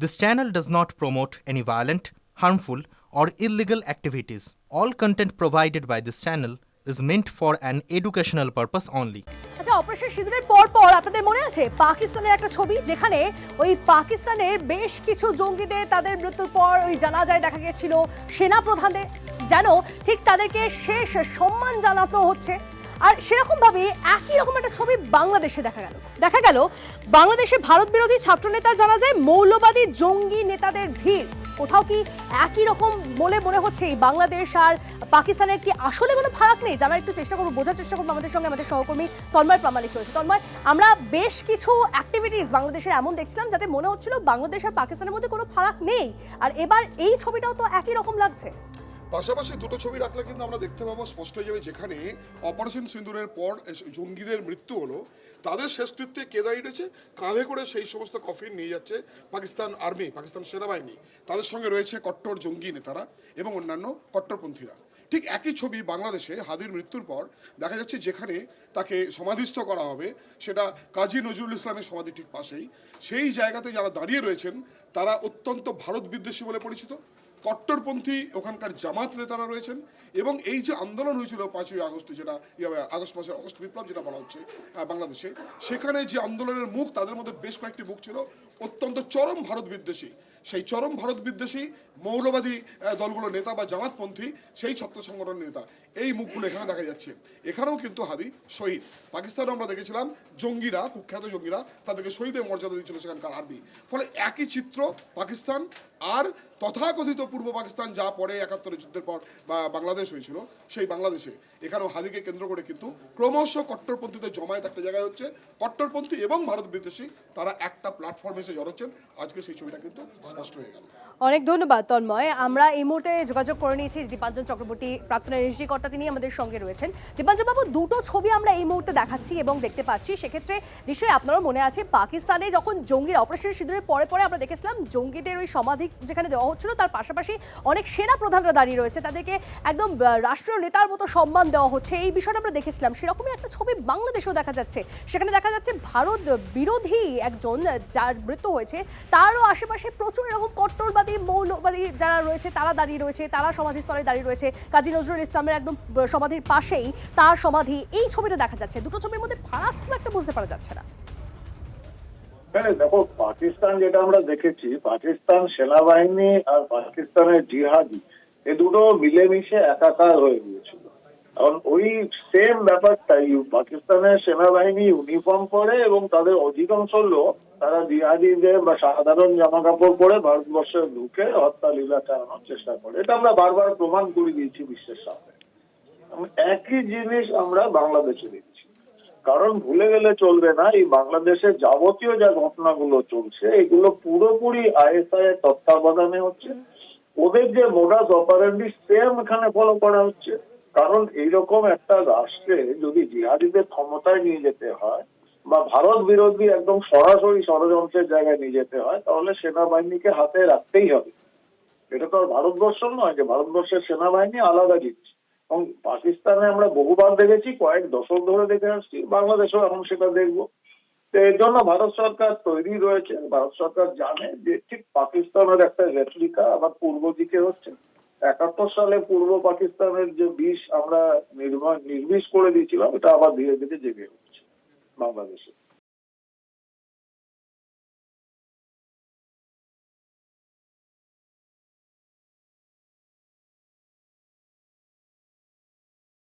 This channel does not promote any violent, harmful, or illegal activities. All content provided by this channel is meant for an educational purpose only. আচ্ছা operation সিঁদুরের পর পর আপনাদের মনে আছে পাকিস্তানের একটা ছবি যেখানে ওই পাকিস্তানের বেশ কিছু জঙ্গিদের তাদের মৃত্যুর পর ওই জানাজায় দেখা গেছিল সেনা প্রধানদের যেন ঠিক তাদেরকে শেষ সম্মান জানানো হচ্ছে আর সেরকম ভাবে একই রকম একটা ছবি বাংলাদেশে দেখা গেল। দেখা গেল, বাংলাদেশে ভারত বিরোধী ছাত্র ছাত্রনেতার জানা যায় মৌলবাদী জঙ্গি নেতাদের ভিড়। কোথাও কি একই রকম বলে মনে হচ্ছে বাংলাদেশ আর পাকিস্তানের কি আসলে কোনো ফারাক নেই? জানার একটু চেষ্টা করব, বোঝার চেষ্টা করব আমাদের সঙ্গে আমাদের সহকর্মী তন্ময় প্রামাণিক রয়েছে। তন্ময়, আমরা বেশ কিছু অ্যাক্টিভিটিস বাংলাদেশের এমন দেখছিলাম যাতে মনে হচ্ছিল বাংলাদেশ আর পাকিস্তানের মধ্যে কোনো ফারাক নেই। আর এবার এই ছবিটাও তো একই রকম লাগছে। পাশাপাশি দুটো ছবি রাখলে কিন্তু আমরা দেখতে পাবো, স্পষ্ট হয়ে যাবে যেখানে অপারেশন সিন্দুরের পর জঙ্গিদের মৃত্যু হলো। তাদের শেষকৃত্যে কে দাঁড়িয়েছে কাঁধে করে সেই সমস্ত কফিন নিয়ে যাচ্ছে পাকিস্তান আর্মি, পাকিস্তান সেনাবাহিনী। তাদের সঙ্গে রয়েছে কট্টর জঙ্গি নেতারা এবং অন্যান্য কট্টরপন্থীরা। ঠিক একই ছবি বাংলাদেশে হাদির মৃত্যুর পর দেখা যাচ্ছে যেখানে তাকে সমাধিস্থ করা হবে। সেটা কাজী নজরুল ইসলামের সমাধি ঠিক পাশেই। সেই জায়গাতে যারা দাঁড়িয়ে রয়েছেন, তারা অত্যন্ত ভারত বিদ্বেষী বলে পরিচিত। কট্টরপন্থী ওখানকার জামাত নেতারা রয়েছেন। এবং এই যে আন্দোলন হয়েছিল পাঁচই আগস্ট, যেটা আগস্ট মাসের আগস্ট বিপ্লব যেটা বলা হচ্ছে বাংলাদেশে, সেখানে যে আন্দোলনের মুখ, তাদের মধ্যে বেশ কয়েকটি মুখ ছিল। অত্যন্ত চরম ভারত বিদ্বেষী সেই চরম ভারত বিদ্বেষী মৌলবাদী আহ, দলগুলো নেতা বা জামাতপন্থী সেই ছত্র সংগঠনের নেতা। এই মুখগুলো এখানে দেখা যাচ্ছে। এখানেও কিন্তু হাদি শহীদ। পাকিস্তানেও আমরা দেখেছিলাম জঙ্গিরা কুখ্যাত জঙ্গিরা তাদেরকে শহীদের মর্যাদা দিচ্ছিল সেখানকার আর্মি ফলে একই চিত্র পাকিস্তান আর তথাকথিত পূর্ব পাকিস্তান যা পরে একাত্তরের যুদ্ধের পর বা বাংলাদেশ হয়েছিল সেই বাংলাদেশে। এখানেও হাদিকে কেন্দ্র করে কিন্তু ক্রমশ কট্টরপন্থীদের জমায়েত একটা জায়গায় হচ্ছে। কট্টরপন্থী এবং ভারত বিদ্বেষী তারা একটা প্ল্যাটফর্মে এসে জড়াচ্ছেন। আজকে সেই ছবিটা কিন্তু স্পষ্ট হয়ে গেল। অনেক ধন্যবাদ, তন্ময়। আমরা এই মুহূর্তে যোগাযোগ করে নিয়েছি দীপাঞ্জন চক্রবর্তী, প্রাক্তন এনএসজি কর্তা তিনি আমাদের সঙ্গে রয়েছেন। দীপাঞ্জন বাবু দুটো ছবি আমরা এই মুহূর্তে দেখাচ্ছি এবং দেখতে পাচ্ছি। সেক্ষেত্রে নিশ্চয়ই আপনারও মনে আছে, পাকিস্তানে যখন জঙ্গির অপারেশন সিঁদুরের পরে পরে আমরা দেখেছিলাম, জঙ্গিদের ওই সমাধি যেখানে দেওয়া হচ্ছিল, তার পাশাপাশি অনেক সেনা প্রধানরা দাঁড়িয়ে রয়েছে। তাদেরকে একদম রাষ্ট্রীয় নেতার মতো সম্মান দেওয়া হচ্ছে। এই বিষয়টা আমরা দেখেছিলাম। সেরকমই একটা ছবি বাংলাদেশেও দেখা যাচ্ছে। সেখানে দেখা যাচ্ছে ভারত বিরোধী একজন, যার মৃত্যু হয়েছে, তারও আশেপাশে প্রচুর এরকম কট্টরবাদী, মৌলবাদী যারা রয়েছে, তারা দাঁড়িয়ে রয়েছে, তারা সমাধিস্থলে দাঁড়িয়ে রয়েছে। কাজী নজরুল ইসলামের একদম সমাধির পাশেই তার সমাধি এই ছবিটা দেখা যাচ্ছে। দুটো ছবির মধ্যে ফারাক খুব একটা বুঝতে পারা যাচ্ছে না। হ্যাঁ দেখো, পাকিস্তান যেটা আমরা দেখেছি, পাকিস্তান সেনাবাহিনী আর পাকিস্তানের জিহাদি, এ দুটো মিলেমিশে একাকার হয়ে গিয়েছিল। কারণ ওই সেম ব্যাপারটাই, পাকিস্তানের সেনাবাহিনী ইউনিফর্ম পরে এবং তাদের অধিকাংশ লোক তারা জিহাদিদের বা সাধারণ জামা কাপড় পরে ভারতবর্ষে ঢুকে হত্যা লীলা চালানোর চেষ্টা করে। এটা আমরা বারবার প্রমাণ করে দিয়েছি বিশ্বের সামনে। একই জিনিস আমরা বাংলাদেশে দেখছি। কারণ ভুলে গেলে চলবে না, এই বাংলাদেশের যাবতীয় যা ঘটনাগুলো চলছে, এগুলো পুরোপুরি আইএসআই এর তত্ত্বাবধানে হচ্ছে। ওদের যে মোডাস অপারেন্ডি সেম এখানে ফলো করা হচ্ছে। কারণ এইরকম একটা রাষ্ট্রে যদি জিহাদিদের ক্ষমতায় নিয়ে যেতে হয় বা ভারত বিরোধী একদম সরাসরি ষড়যন্ত্রের জায়গায় নিয়ে যেতে হয়, তাহলে সেনাবাহিনীকে হাতে রাখতেই হবে। এটা তো আর ভারতবর্ষ নয় যে ভারতবর্ষের সেনাবাহিনী আলাদা জিনিস। এবং পাকিস্তানে আমরা বহুবার দেখেছি, কয়েক দশক ধরে দেখে আসছি, বাংলাদেশেও এখন সেটা দেখব। তো এর জন্য ভারত সরকার তৈরি রয়েছে। ভারত সরকার জানে যে ঠিক পাকিস্তানের একটা রেপ্লিকা আবার পূর্ব দিকে হচ্ছে। একাত্তর সালে পূর্ব পাকিস্তানের যে বিষ আমরা নির্বিষ করে দিয়েছিলাম, এটা আবার ধীরে ধীরে জেগে উঠছে। বাংলাদেশে